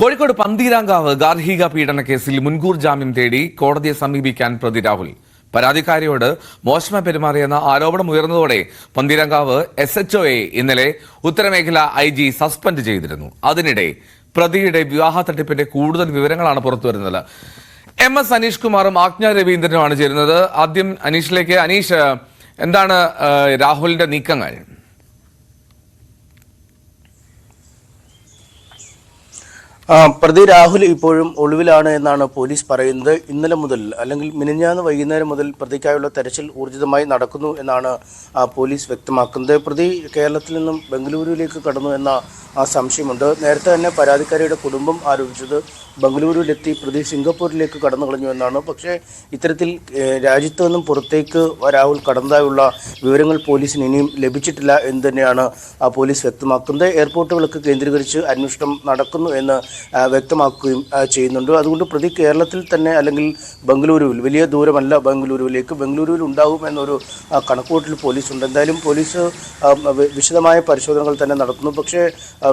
കോഴിക്കോട് പന്തീരാങ്കാവ് ഗാർഹിക പീഡന കേസിൽ മുൻകൂർ ജാമ്യം തേടി കോടതിയെ സമീപിക്കാൻ പ്രതി രാഹുൽ. പരാതിക്കാരിയോട് മോശമായി പെരുമാറിയെന്ന ആരോപണം ഉയർന്നതോടെ പന്തീരാങ്കാവ് എസ് എച്ച് ഒയെ ഇന്നലെ ഉത്തരമേഖല ഐ ജി സസ്പെൻഡ് ചെയ്തിരുന്നു. അതിനിടെ പ്രതിയുടെ വിവാഹ തട്ടിപ്പിന്റെ കൂടുതൽ വിവരങ്ങളാണ് പുറത്തുവരുന്നത്. എം എസ് അനീഷ് കുമാറും ആജ്ഞ രവീന്ദ്രനുമാണ് ചേരുന്നത്. ആദ്യം അനീഷിലേക്ക്. അനീഷ് എന്താണ് രാഹുലിന്റെ നീക്കങ്ങൾ? പ്രതി രാഹുൽ ഇപ്പോഴും ഒളിവിലാണ് എന്നാണ് പോലീസ് പറയുന്നത്. ഇന്നലെ മുതൽ അല്ലെങ്കിൽ മിനിഞ്ഞാന്ന് വൈകുന്നേരം മുതൽ പ്രതിക്കായുള്ള തെരച്ചിൽ ഊർജിതമായി നടക്കുന്നു എന്നാണ് പോലീസ് വ്യക്തമാക്കുന്നത്. പ്രതി കേരളത്തിൽ നിന്നും ബംഗളൂരുവിലേക്ക് കടന്നു എന്ന സംശയമുണ്ട്. നേരത്തെ തന്നെ പരാതിക്കാരിയുടെ കുടുംബം ആരോപിച്ചത് ബംഗളൂരുവിലെത്തി പ്രതി സിംഗപ്പൂരിലേക്ക് കടന്നു കളഞ്ഞു എന്നാണ്. പക്ഷേ ഇത്തരത്തിൽ രാജ്യത്തു നിന്നും പുറത്തേക്ക് രാഹുൽ കടന്നതായുള്ള വിവരങ്ങൾ പോലീസിന് ഇനിയും ലഭിച്ചിട്ടില്ല എന്ന് തന്നെയാണ് പോലീസ് വ്യക്തമാക്കുന്നത്. എയർപോർട്ടുകളൊക്കെ കേന്ദ്രീകരിച്ച് അന്വേഷണം നടക്കുന്നു എന്ന് വ്യക്തമാക്കുകയും ചെയ്യുന്നുണ്ട്. അതുകൊണ്ട് പ്രതി കേരളത്തിൽ തന്നെ അല്ലെങ്കിൽ ബംഗളൂരുവിൽ വലിയ ദൂരമല്ല ബംഗളൂരുവിലേക്ക് ബംഗളൂരുവിൽ ഉണ്ടാകും എന്നൊരു കണക്കുകൂട്ടിൽ പോലീസ് ഉണ്ട് എന്തായാലും പോലീസ് വിശദമായ പരിശോധനകൾ തന്നെ നടത്തുന്നു. പക്ഷേ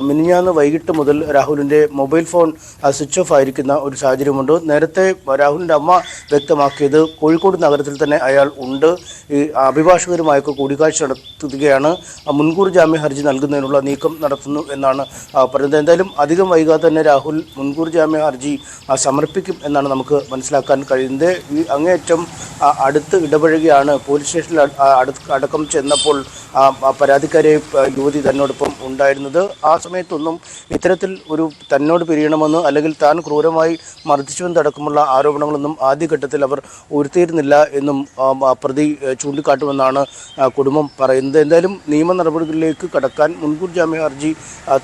മിനിഞ്ഞാന്ന് വൈകിട്ട് മുതൽ രാഹുലിന്റെ മൊബൈൽ ഫോൺ സ്വിച്ച് ഓഫ് ആയിരിക്കുന്ന ഒരു സാഹചര്യമുണ്ട്. നേരത്തെ രാഹുലിന്റെ അമ്മ വ്യക്തമാക്കിയത് കോഴിക്കോട് നഗരത്തിൽ തന്നെ അയാൾ ഉണ്ട്. ഈ അഭിഭാഷകരുമായൊക്കെ കൂടിക്കാഴ്ച നടത്തുകയാണ്. മുൻകൂർ ജാമ്യ ഹർജി നൽകുന്നതിനുള്ള നീക്കം നടത്തുന്നു എന്നാണ് പറയുന്നത്. എന്തായാലും അധികം വൈകാതെ തന്നെ രാഹുൽ മുൻകൂർ ജാമ്യ ഹർജി സമർപ്പിക്കും എന്നാണ് നമുക്ക് മനസ്സിലാക്കാൻ കഴിയുന്നത്. ഈ അങ്ങേയറ്റം അടുത്ത് ഇടപഴകിയാണ്. പോലീസ് സ്റ്റേഷനിൽ അടക്കം ചെന്നപ്പോൾ പരാതിക്കാരെ യുവതി തന്നോടൊപ്പം ഉണ്ടായിരുന്നത്. ആ സമയത്തൊന്നും ഇത്തരത്തിൽ ഒരു തന്നോട് പിരിയണമെന്ന് അല്ലെങ്കിൽ താൻ ക്രൂരമായി മർദ്ദിച്ചുവെന്നടക്കമുള്ള ആരോപണങ്ങളൊന്നും ആദ്യഘട്ടത്തിൽ അവർ ഉയർത്തിയിരുന്നില്ല എന്നും പ്രതി ചൂണ്ടിക്കാട്ടുമെന്നാണ് കുടുംബം പറയുന്നത്. എന്തായാലും നിയമ നടപടികളിലേക്ക് കടക്കാൻ മുൻകൂർ ജാമ്യ ഹർജി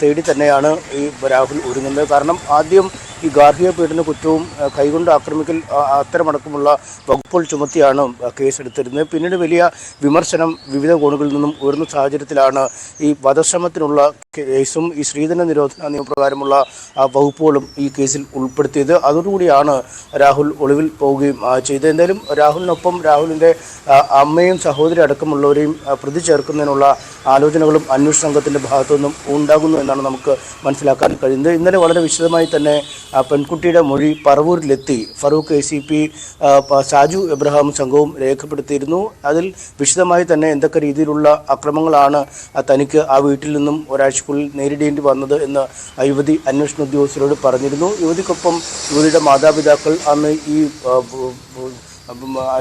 തേടി തന്നെയാണ് ഈ രാഹുൽ ഒരുങ്ങുന്നത്. കാരണം ആദ്യം ഈ ഗാർഹിക പീഡന കുറ്റവും കൈകൊണ്ട് ആക്രമിക്കൽ അത്തരമടക്കമുള്ള വകുപ്പുകൾ ചുമത്തിയാണ് കേസെടുത്തിരുന്നത്. പിന്നീട് വലിയ വിമർശനം വിവിധ കോണുകളിൽ നിന്നും ഉയർന്ന സാഹചര്യത്തിലാണ് ഈ വധശ്രമത്തിനുള്ള കേസും ഈ സ്ത്രീധന നിരോധന നിയമപ്രകാരമുള്ള വകുപ്പുകളും ഈ കേസിൽ ഉൾപ്പെടുത്തിയത്. അതോടുകൂടിയാണ് രാഹുൽ ഒളിവിൽ പോവുകയും ചെയ്തത്. എന്തായാലും രാഹുലിനൊപ്പം രാഹുലിന്റെ അമ്മയും സഹോദരി അടക്കമുള്ളവരെയും പ്രതി ചേർക്കുന്നതിനുള്ള ആലോചനകളും അന്വേഷണ സംഘത്തിന്റെ ഭാഗത്തു നിന്നും ഉണ്ടാകുന്നു എന്നാണ് നമുക്ക് മനസ്സിലാക്കാൻ കഴിയുന്നത്. ഇന്നലെ വളരെ വിശദമായി തന്നെ പെൺകുട്ടിയുടെ മൊഴി പറവൂരിലെത്തി. Feroke A C P Saju Abraham സംഘവും രേഖപ്പെടുത്തിയിരുന്നു. അതിൽ വിശദമായി തന്നെ എന്തൊക്കെ രീതിയിലുള്ള അക്രമങ്ങളാണ് തനിക്ക് ആ വീട്ടിൽ നിന്നും ഒരാഴ്ചക്കുള്ളിൽ നേരിടേണ്ടി വന്നത് എന്ന് യുവതി അന്വേഷണ ഉദ്യോഗസ്ഥരോട് പറഞ്ഞിരുന്നു. യുവതിക്കൊപ്പം യുവതിയുടെ മാതാപിതാക്കൾ അന്ന് ഈ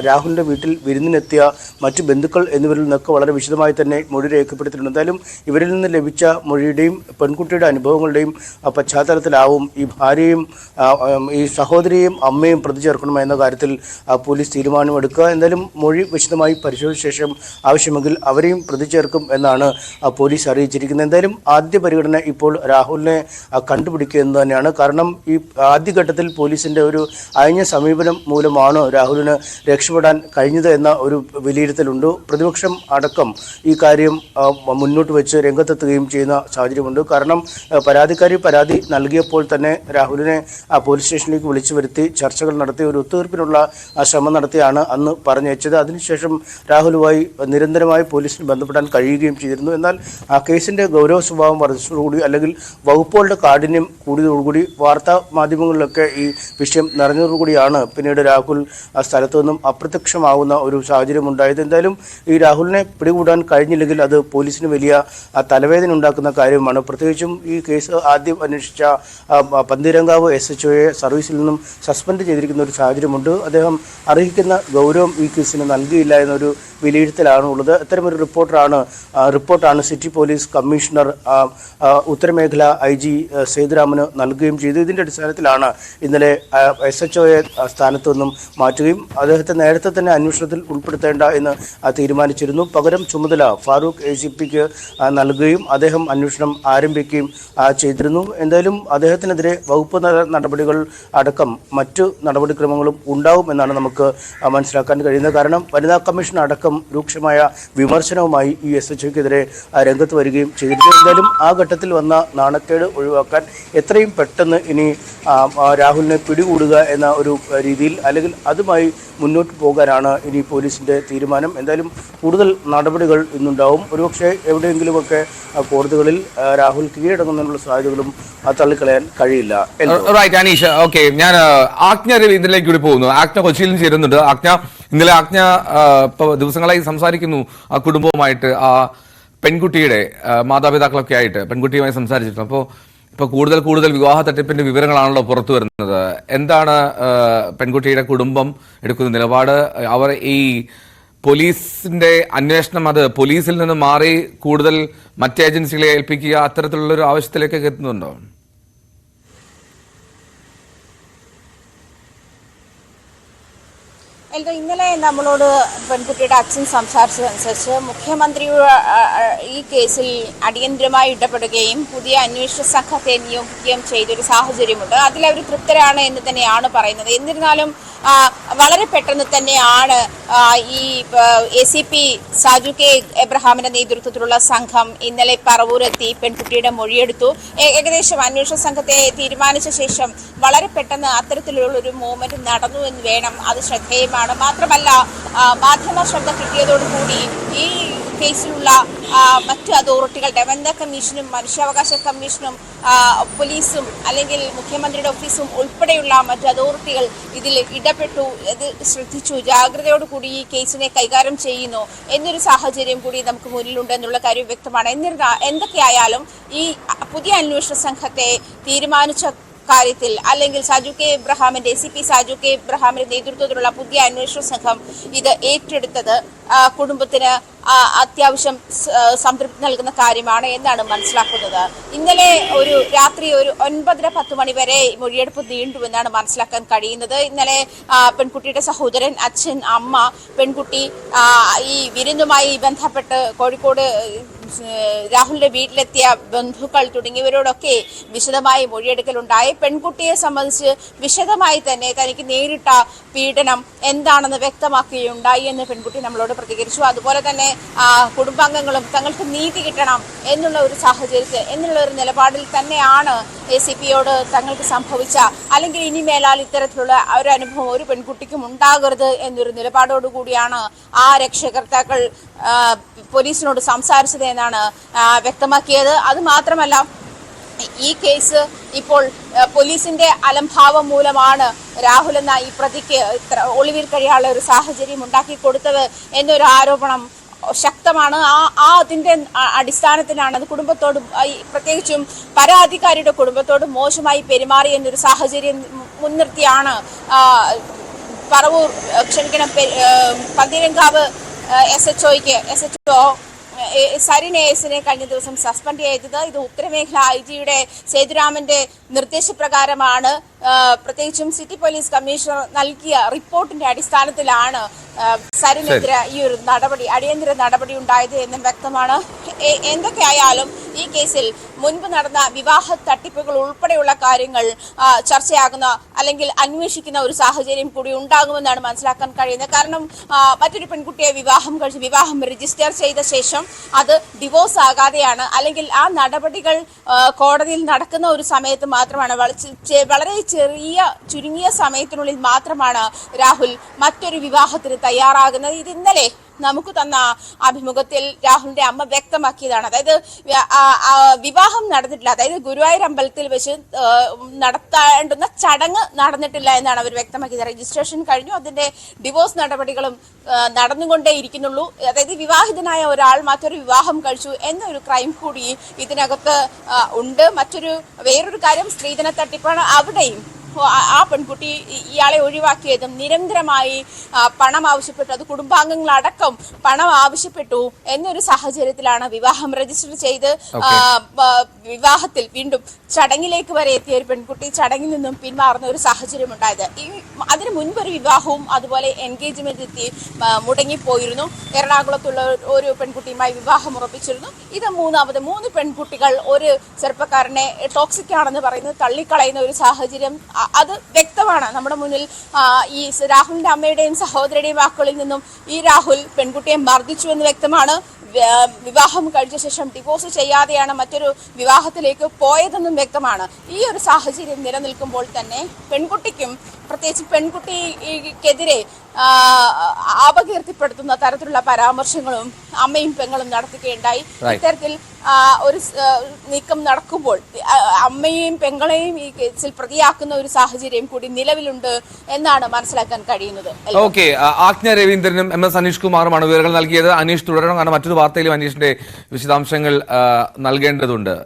രാഹുലിന്റെ വീട്ടിൽ വിരുന്നിനെത്തിയ മറ്റ് ബന്ധുക്കൾ എന്നിവരിൽ നിന്നൊക്കെ വളരെ വിശദമായി തന്നെ മൊഴി രേഖപ്പെടുത്തിയിട്ടുണ്ട്. എന്തായാലും ഇവരിൽ നിന്ന് ലഭിച്ച മൊഴിയുടെയും പെൺകുട്ടിയുടെ അനുഭവങ്ങളുടെയും പശ്ചാത്തലത്തിലാവും ഈ ഭാര്യയും ഈ സഹോദരിയും അമ്മയും പ്രതി ചേർക്കണമെന്ന കാര്യത്തിൽ പോലീസ് തീരുമാനമെടുക്കുക. എന്തായാലും മൊഴി വിശദമായി പരിശോധിച്ച ശേഷം ആവശ്യമെങ്കിൽ അവരെയും പ്രതി ചേർക്കും എന്നാണ് പോലീസ് അറിയിച്ചിരിക്കുന്നത്. എന്തായാലും ആദ്യ പരിഗണന ഇപ്പോൾ രാഹുലിനെ കണ്ടുപിടിക്കുക എന്ന് തന്നെയാണ്. കാരണം ഈ ആദ്യഘട്ടത്തിൽ പോലീസിന്റെ ഒരു അയഞ്ഞ സമീപനം മൂലമാണ് രാഹുലിന് രക്ഷപ്പെടാൻ കഴിഞ്ഞത് എന്ന ഒരു വിലയിരുത്തലുണ്ട്. പ്രതിപക്ഷം അടക്കം ഈ കാര്യം മുന്നോട്ട് വെച്ച് രംഗത്തെത്തുകയും ചെയ്യുന്ന സാഹചര്യമുണ്ട്. കാരണം പരാതിക്കാരി പരാതി നൽകിയപ്പോൾ തന്നെ രാഹുലിനെ ആ, പോലീസ് സ്റ്റേഷനിലേക്ക് വിളിച്ചു വരുത്തി ചർച്ചകൾ നടത്തി ഒരു ഒത്തുതീർപ്പിനുള്ള ശ്രമം നടത്തിയാണ് അന്ന് പറഞ്ഞയച്ചത്. അതിനുശേഷം രാഹുലുമായി നിരന്തരമായി പോലീസിന് ബന്ധപ്പെടാൻ കഴിയുകയും ചെയ്തിരുന്നു. എന്നാൽ ആ കേസിന്റെ ഗൗരവ സ്വഭാവം വർദ്ധിച്ചതോടുകൂടി അല്ലെങ്കിൽ വകുപ്പുകളുടെ കാഠിന്യം കൂടിയതോടുകൂടി വാർത്താ മാധ്യമങ്ങളിലൊക്കെ ഈ വിഷയം നിറഞ്ഞതോടുകൂടിയാണ് പിന്നീട് രാഹുൽ ആ സ്ഥലത്തു നിന്നും അപ്രത്യക്ഷമാവുന്ന ഒരു സാഹചര്യം ഉണ്ടായത് എന്തായാലും ഈ രാഹുലിനെ പിടികൂടാൻ കഴിഞ്ഞില്ലെങ്കിൽ അത് പോലീസിന് വലിയ തലവേദന ഉണ്ടാക്കുന്ന കാര്യമാണ്. പ്രത്യേകിച്ചും ഈ കേസ് ആദ്യം അന്വേഷിച്ച പന്തീരങ്കാവ് എസ് എച്ച് ഒയെ സർവീസിൽ നിന്നും സസ്പെൻഡ് ചെയ്തിരിക്കുന്ന ഒരു സാഹചര്യമുണ്ട്. അദ്ദേഹം അർഹിക്കുന്ന ഗൗരവം ഈ കേസിന് നൽകിയില്ല എന്നൊരു വിലയിരുത്തലാണ് ഉള്ളത് അത്തരമൊരു റിപ്പോർട്ടറാണ് റിപ്പോർട്ടാണ് സിറ്റി പോലീസ് കമ്മീഷണർ ഉത്തരമേഖല ഐ ജി സേതുരാമന് നൽകുകയും ചെയ്തു. ഇതിന്റെ അടിസ്ഥാനത്തിലാണ് ഇന്നലെ എസ് എച്ച് ഒയെ സ്ഥാനത്തു നിന്നും മാറ്റുകയും അദ്ദേഹത്തെ നേരത്തെ തന്നെ അന്വേഷണത്തിൽ ഉൾപ്പെടുത്തേണ്ട എന്ന് തീരുമാനിച്ചിരുന്നു. പകരം ചുമതല ഫാറൂഖ് എ സി പിക്ക് നൽകുകയും അദ്ദേഹം അന്വേഷണം ആരംഭിക്കുകയും ചെയ്തിരുന്നു. എന്തായാലും അദ്ദേഹത്തിനെതിരെ വകുപ്പ് നടപടികൾ അടക്കം മറ്റു നടപടിക്രമങ്ങളും ഉണ്ടാവും എന്നാണ് നമുക്ക് മനസ്സിലാക്കാൻ കഴിയുന്നത്. കാരണം വനിതാ കമ്മീഷൻ അടക്കം രൂക്ഷമായ വിമർശനവുമായി ഈ എസ് എച്ച് ഒക്കെതിരെ രംഗത്ത് വരികയും ചെയ്തിരുന്നു. എന്തായാലും ആ ഘട്ടത്തിൽ വന്ന നാണക്കേട് ഒഴിവാക്കാൻ എത്രയും പെട്ടെന്ന് ഇനി രാഹുലിനെ പിടികൂടുക എന്ന ഒരു രീതിയിൽ അല്ലെങ്കിൽ അതുമായി മുന്നോട്ട് പോകാനാണ് ഇനി പോലീസിന്റെ തീരുമാനം. എന്തായാലും കൂടുതൽ നടപടികൾ ഇന്നുണ്ടാവും. ഒരുപക്ഷെ എവിടെയെങ്കിലുമൊക്കെ കോടതികളിൽ രാഹുൽ കീഴടങ്ങുന്നതിനുള്ള സാധ്യതകളും തള്ളിക്കളയാൻ കഴിയില്ല. റൈറ്റ് അനീഷ് ഓക്കെ ഞാൻ ആ, ആജ്ഞ ഇതിലേക്ക് കൂടി പോകുന്നു. ആജ്ഞ കൊച്ചിയിൽ ചേരുന്നുണ്ട്. ആജ്ഞ ഇന്നലെ ആജ്ഞ ദിവസങ്ങളായി സംസാരിക്കുന്നു ആ കുടുംബവുമായിട്ട് ആ പെൺകുട്ടിയുടെ മാതാപിതാക്കളൊക്കെ ആയിട്ട് പെൺകുട്ടിയുമായി സംസാരിച്ചിട്ടുണ്ട്. അപ്പോൾ ഇപ്പൊ കൂടുതൽ കൂടുതൽ വിവാഹ തട്ടിപ്പിന്റെ വിവരങ്ങളാണല്ലോ പുറത്തു വരുന്നത്. എന്താണ് പെൺകുട്ടിയുടെ കുടുംബം എടുക്കുന്ന നിലപാട്? അവർ ഈ പോലീസിന്റെ അന്വേഷണം അത് പോലീസിൽ നിന്ന് മാറി കൂടുതൽ മറ്റ് ഏജൻസികളെ ഏൽപ്പിക്കുക അത്തരത്തിലുള്ള ഒരു ആവശ്യത്തിലേക്കൊക്കെ എത്തുന്നുണ്ടോ? എൽദോ ഇന്നലെ നമ്മളോട് പെൺകുട്ടിയുടെ അച്ഛൻ സംസാരിച്ചതനുസരിച്ച് മുഖ്യമന്ത്രി ഈ കേസിൽ അടിയന്തരമായി ഇടപെടുകയും പുതിയ അന്വേഷണ സംഘത്തെ നിയോഗിക്കുകയും ചെയ്തൊരു സാഹചര്യമുണ്ട്. അതിൽ അവർ തൃപ്തരാണ് എന്ന് തന്നെയാണ് പറയുന്നത്. എന്നിരുന്നാലും വളരെ പെട്ടെന്ന് തന്നെയാണ് ഈ A C P Saju K എബ്രഹാമിന്റെ നേതൃത്വത്തിലുള്ള സംഘം ഇന്നലെ പറവൂരെത്തി പെൺകുട്ടിയുടെ മൊഴിയെടുത്തു. ഏകദേശം അന്വേഷണ സംഘത്തെ തീരുമാനിച്ച ശേഷം വളരെ പെട്ടെന്ന് അത്തരത്തിലുള്ള ഒരു മൂവ്മെന്റ് നടന്നു എന്ന് വേണം അത് ശ്രദ്ധേയമാണ്. മാത്രമല്ല ആ, മാധ്യമ ശ്രദ്ധ കിട്ടിയതോടുകൂടി ഈ കേസിലുള്ള മറ്റ് അതോറിറ്റികളുടെ വനിതാ കമ്മീഷനും മനുഷ്യാവകാശ കമ്മീഷനും പോലീസും അല്ലെങ്കിൽ മുഖ്യമന്ത്രിയുടെ ഓഫീസും ഉൾപ്പെടെയുള്ള മറ്റ് അതോറിറ്റികൾ ഇതിൽ ഇടപെട്ടു. ഇത് ശ്രദ്ധിച്ചു. ജാഗ്രതയോടുകൂടി ഈ കേസിനെ കൈകാര്യം ചെയ്യുന്നു എന്നൊരു സാഹചര്യം കൂടി നമുക്ക് മുന്നിലുണ്ട് എന്നുള്ള കാര്യം വ്യക്തമാണ്. എന്നിരുന്ന എന്തൊക്കെയായാലും ഈ പുതിയ അന്വേഷണ സംഘത്തെ തീരുമാനിച്ച കാര്യത്തിൽ. അല്ലെങ്കിൽ സാജു കെ ഇബ്രഹാമിന്റെ സി പി സാജു കെ ഇബ്രഹാമിന്റെ നേതൃത്വത്തിലുള്ള പുതിയ അന്വേഷണ സംഘം ഇത് ഏറ്റെടുത്തത് കുടുംബത്തിന് അത്യാവശ്യം സംതൃപ്തി നൽകുന്ന കാര്യമാണ് എന്നാണ് മനസ്സിലാക്കുന്നത്. ഇന്നലെ ഒരു രാത്രി ഒരു ഒൻപതര പത്ത് മണി വരെ മൊഴിയെടുപ്പ് നീണ്ടുവെന്നാണ് മനസ്സിലാക്കാൻ കഴിയുന്നത്. ഇന്നലെ പെൺകുട്ടിയുടെ സഹോദരൻ അച്ഛൻ അമ്മ പെൺകുട്ടി ഈ വിരുന്നുമായി ബന്ധപ്പെട്ട് കോഴിക്കോട് രാഹുലിന്റെ വീട്ടിലെത്തിയ ബന്ധുക്കൾ തുടങ്ങിയവരോടൊക്കെ വിശദമായി മൊഴിയെടുക്കലുണ്ടായി. പെൺകുട്ടിയെ സംബന്ധിച്ച് വിശദമായി തന്നെ തനിക്ക് നേരിട്ട പീഡനം എന്താണെന്ന് വ്യക്തമാക്കുകയുണ്ടായി എന്ന് പെൺകുട്ടി നമ്മളോട് പ്രതികരിച്ചു. അതുപോലെ തന്നെ കുടുംബാംഗങ്ങളും തങ്ങൾക്ക് നീതി കിട്ടണം എന്നുള്ള ഒരു സാഹചര്യത്തിൽ എന്നുള്ള ഒരു നിലപാടിൽ തന്നെയാണ് എ സി പിയോട് തങ്ങൾക്ക് സംഭവിച്ച അല്ലെങ്കിൽ ഇനി മേലാൽ ഇത്തരത്തിലുള്ള ഒരു അനുഭവം ഒരു പെൺകുട്ടിക്കും ഉണ്ടാകരുത് എന്നൊരു നിലപാടോടുകൂടിയാണ് ആ രക്ഷകർത്താക്കൾ പോലീസിനോട് സംസാരിച്ചത് എന്നാണ് വ്യക്തമാക്കിയത്. അത് മാത്രമല്ല ഈ കേസ് ഇപ്പോൾ പോലീസിന്റെ അലംഭാവം മൂലമാണ് രാഹുൽ എന്ന ഈ പ്രതിക്ക് ഒളിവിൽ കഴിയാനുള്ള ഒരു സാഹചര്യം ഉണ്ടാക്കി കൊടുത്തത് എന്നൊരു ആരോപണം ശക്തമാണ്. ആ ആ അതിന്റെ അടിസ്ഥാനത്തിലാണ് അത് കുടുംബത്തോട് പ്രത്യേകിച്ചും പരാതിക്കാരിയുടെ കുടുംബത്തോട് മോശമായി പെരുമാറി എന്നൊരു സാഹചര്യം മുൻനിർത്തിയാണ് പറവൂർ ക്ഷണിക്കണം പന്തീരങ്കാവ് എസ് എച്ച് ഒയ്ക്ക് എസ് എച്ച് ഒ സരിൻ എസിനെ കഴിഞ്ഞ ദിവസം സസ്പെൻഡ് ചെയ്തത്. ഇത് ഉത്തരമേഖല ഐ ജിയുടെ സേതുരാമന്റെ നിർദ്ദേശപ്രകാരമാണ്. പ്രത്യേകിച്ചും സിറ്റി പോലീസ് കമ്മീഷണർ നൽകിയ റിപ്പോർട്ടിന്റെ അടിസ്ഥാനത്തിലാണ് സരിനെതിരെ ഈ ഒരു നടപടി അടിയന്തര നടപടി ഉണ്ടായത് എന്നും വ്യക്തമാണ്. എന്തൊക്കെയായാലും ഈ കേസിൽ മുൻപ് നടന്ന വിവാഹ തട്ടിപ്പുകൾ ഉൾപ്പെടെയുള്ള കാര്യങ്ങൾ ചർച്ചയാകുന്ന അല്ലെങ്കിൽ അന്വേഷിക്കുന്ന ഒരു സാഹചര്യം കൂടി ഉണ്ടാകുമെന്നാണ് മനസ്സിലാക്കാൻ കഴിയുന്നത്. കാരണം മറ്റൊരു പെൺകുട്ടിയെ വിവാഹം കഴിച്ച് വിവാഹം രജിസ്റ്റർ ചെയ്ത ശേഷം അത് ഡിവോഴ്സ് ആകാതെയാണ് അല്ലെങ്കിൽ ആ നടപടികൾ കോടതിയിൽ നടക്കുന്ന ഒരു സമയത്ത് മാത്രമാണ്. വളരെ ചെറിയ ചുരുങ്ങിയ സമയത്തിനുള്ളിൽ മാത്രമാണ് രാഹുൽ മറ്റൊരു വിവാഹത്തിന് തയ്യാറാകുന്നത്. ഇത് ഇന്നലെ നമുക്ക് തന്ന അഭിമുഖത്തിൽ രാഹുലിന്റെ അമ്മ വ്യക്തമാക്കിയതാണ്. അതായത് വിവാഹം നടന്നിട്ടില്ല. അതായത് ഗുരുവായൂർ അമ്പലത്തിൽ വെച്ച് നടത്തേണ്ടുന്ന ചടങ്ങ് നടന്നിട്ടില്ല എന്നാണ് അവർ വ്യക്തമാക്കിയത്. രജിസ്ട്രേഷൻ കഴിഞ്ഞു. അതിന്റെ ഡിവോഴ്സ് നടപടികളും നടന്നുകൊണ്ടേ ഇരിക്കുന്നുള്ളൂ. അതായത് വിവാഹിതനായ ഒരാൾ മറ്റൊരു വിവാഹം കഴിച്ചു എന്നൊരു ക്രൈം കൂടി ഇതിനകത്ത് ഉണ്ട്. മറ്റൊരു വേറൊരു കാര്യം സ്ത്രീധന തട്ടിപ്പാണ് അവിടെയും ആ- പെൺകുട്ടി ഇയാളെ ഒഴിവാക്കിയതും നിരന്തരമായി പണം ആവശ്യപ്പെട്ടു. അത് കുടുംബാംഗങ്ങളടക്കം പണം ആവശ്യപ്പെട്ടു എന്നൊരു സാഹചര്യത്തിലാണ് വിവാഹം രജിസ്റ്റർ ചെയ്ത് വിവാഹത്തിൽ വീണ്ടും ചടങ്ങിലേക്ക് വരെ എത്തിയ ഒരു പെൺകുട്ടി ചടങ്ങിൽ നിന്നും പിന്മാറുന്ന ഒരു സാഹചര്യം ഉണ്ടായത് ഈ അതിന് മുൻപ് ഒരു വിവാഹവും അതുപോലെ എൻഗേജ്മെന്റ് എത്തി മുടങ്ങിപ്പോയിരുന്നു. എറണാകുളത്തുള്ള ഒരു- പെൺകുട്ടിയുമായി വിവാഹം ഉറപ്പിച്ചിരുന്നു. ഇത് മൂന്നാമത് മൂന്ന് പെൺകുട്ടികൾ ഒരു ചെറുപ്പക്കാരനെ ടോക്സിക് ആണെന്ന് പറയുന്നത് തള്ളിക്കളയുന്ന ഒരു സാഹചര്യം അത് വ്യക്തമാണ്. നമ്മുടെ മുന്നിൽ ഈ രാഹുലിന്റെ അമ്മയുടെയും സഹോദരയുടെയും വാക്കുകളിൽ നിന്നും ഈ രാഹുൽ പെൺകുട്ടിയെ മർദ്ദിച്ചു എന്ന് വ്യക്തമാണ്. വിവാഹം കഴിച്ച ശേഷം ഡിവോഴ്സ് ചെയ്യാതെയാണ് മറ്റൊരു വിവാഹത്തിലേക്ക് പോയതെന്നും വ്യക്തമാണ്. ഈ ഒരു സാഹചര്യം നിലനിൽക്കുമ്പോൾ തന്നെ പെൺകുട്ടിക്കും പ്രത്യേകിച്ച് പെൺകുട്ടിക്കെതിരെ അപകീർത്തിപ്പെടുത്തുന്ന തരത്തിലുള്ള പരാമർശങ്ങളും അമ്മയും പെങ്ങളും നടത്തുകയുണ്ടായി. ഇത്തരത്തിൽ ഒരു നീക്കം നടക്കുമ്പോൾ അമ്മയെയും പെങ്ങളെയും ഈ കേസിൽ പ്രതിയാക്കുന്ന ഒരു സാഹചര്യം കൂടി നിലവിലുണ്ട് എന്നാണ് മനസ്സിലാക്കാൻ കഴിയുന്നത്. ഓക്കെ ആജ്ഞ രവീന്ദ്രനും എം എസ് അനീഷ് കുമാറുമാണ് വിവരങ്ങൾ നൽകിയത്. അനീഷ് തുടരണം. കാരണം മറ്റൊരു വാർത്തയിലും അനീഷിന്റെ വിശദാംശങ്ങൾ നൽകേണ്ടതുണ്ട്.